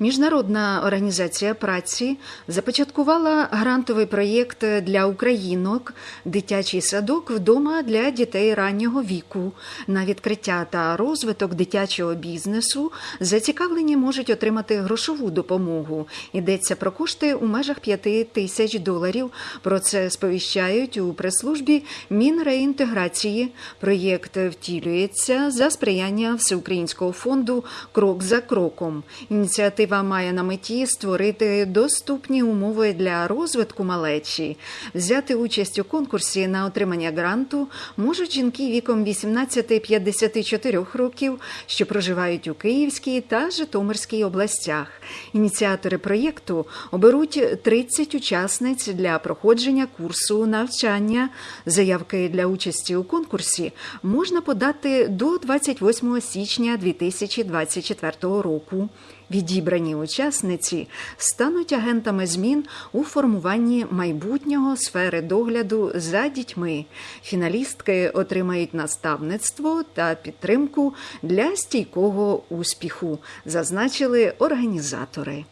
Міжнародна організація праці започаткувала грантовий проєкт для українок Дитячий садок вдома для дітей раннього віку. На відкриття та розвиток дитячого бізнесу зацікавлені можуть отримати грошову допомогу. Йдеться про кошти у межах 5 тисяч доларів. Про це сповіщають у прес-службі Мінреінтеграції. Проєкт втілюється за сприяння Всеукраїнського фонду Крок за кроком. Ініціатива має на меті створити доступні умови для розвитку малечі. Взяти участь у конкурсі на отримання гранту можуть жінки віком 18-54 років, що проживають у Київській та Житомирській областях. Ініціатори проєкту оберуть 30 учасниць для проходження курсу навчання. Заявки для участі у конкурсі можна подати до 28 січня 2024 року. Відібрані учасниці стануть агентами змін у формуванні майбутнього сфери догляду за дітьми. Фіналістки отримають наставництво та підтримку для стійкого успіху, зазначили організатори.